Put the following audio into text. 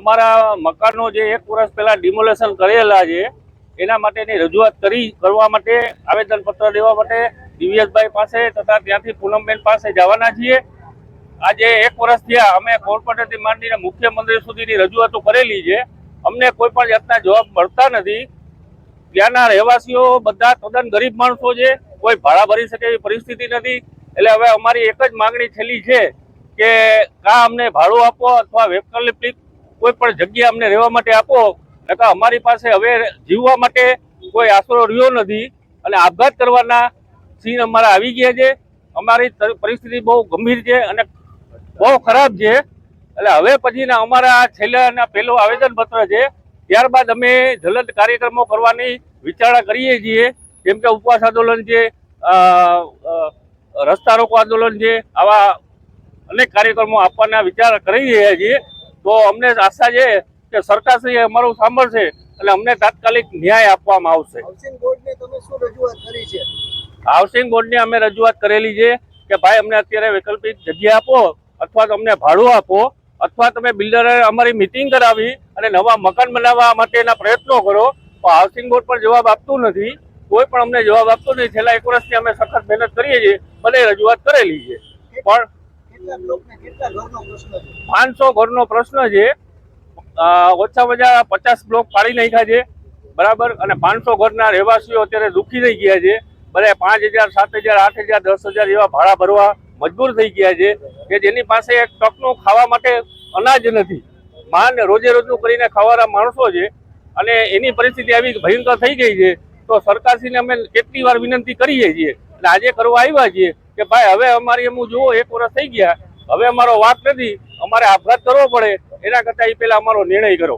અમારા મકાનનો જે એક વર્ષ પહેલાં ડિમોલેશન કરેલા છે, એના માટેની રજૂઆત કરી, કરવા માટે આવેદનપત્ર દેવા માટે દિવ્યેશભાઈ પાસે તથા ત્યાંથી પૂનમબેન પાસે જવાના છીએ. આજે એક વર્ષ થયા અમે કોર્પોરેટરથી માંડીને મુખ્યમંત્રી સુધીની રજૂઆતો કરેલી છે. અમને કોઈ પણ જાતના જવાબ મળતા નથી. ત્યાંના રહેવાસીઓ બધા તદ્દન ગરીબ માણસો છે, કોઈ ભાડા ભરી શકે એવી પરિસ્થિતિ નથી. એટલે હવે અમારી એક જ માંગણી છેલ્લી છે કે કાં અમને ભાડું આપો અથવા વૈકલ્પિક કોઈ પણ જગ્યા અમને રહેવા માટે આપો નકા અમારી પાસે હવે જીવવા માટે કોઈ આશરો રહ્યો નથી. અને આપઘાત કરવાના સીન અમારા આવી ગયા છે. અમારી પરિસ્થિતિ બહુ ગંભીર છે અને બહુ ખરાબ છે. એટલે હવે પછીના અમારા છેલ્લાના પહેલું આવેદનપત્ર છે, ત્યારબાદ અમે જલદ કાર્યક્રમો કરવાની વિચારણા કરીએ છીએ. જેમ કે ઉપવાસ આંદોલન છે રસ્તા રોકો આંદોલન છે, આવા અનેક કાર્યક્રમો આપવાના વિચાર કરી રહ્યા છીએ. તો અમને આશા છે કે સરકારશ્રી અમારું સાંભળશે અને અમને તાત્કાલિક ન્યાય આપવામાં આવશે. હાઉસિંગ બોર્ડને તમે શું રજૂઆત કરી છે? હાઉસિંગ બોર્ડની અમે રજૂઆત કરેલી છે કે ભાઈ અમને અત્યારે વૈકલ્પિક જગ્યા આપો અથવા તો અમને ભાડું આપો અથવા તમે બિલ્ડરે અમારી મિટિંગ કરાવી અને નવા મકાન બનાવવા માટેના પ્રયત્નો કરો તો હાઉસિંગ બોર્ડ પણ જવાબ આપતું નથી. કોઈ પણ અમને જવાબ આપતો નથી. છેલ્લા એક વર્ષથી અમે સખત મહેનત કરીએ છીએ બધે રજૂઆત કરેલી છે. પણ પાંચસો ઘરનો પ્રશ્ન છે. ઓછામાં ઓછા પચાસ બ્લોક પાડી નાખ્યા છે. બરાબર? અને પાંચસો ઘરના રહેવાસીઓ અત્યારે દુઃખી થઈ ગયા છે. બધા પાંચ હજાર, સાત હજાર, આઠ હજાર, દસ હજાર એવા ભાડા ભરવા મજબૂર થઈ ગયા છે કે જેની પાસે ટકનું ખાવા માટે અનાજ નથી. માન રોજે રોજનું કરીને ખાવાના માણસો છે. અને એની પરિસ્થિતિ આવી ભયંકર થઈ ગઈ છે. તો સરકારશ્રીને અમે કેટલી વાર વિનંતી કરીએ છીએ. અને આજે કરવા આવ્યા છીએ. કે ભાઈ, હવે અમારી એમ જુઓ, એક વર્ષ થઈ ગયા. હવે અમારો વાત નથી. અમારે આપઘાત કરવો પડે. એના કરતાં એ પહેલાં અમારો નિર્ણય કરો.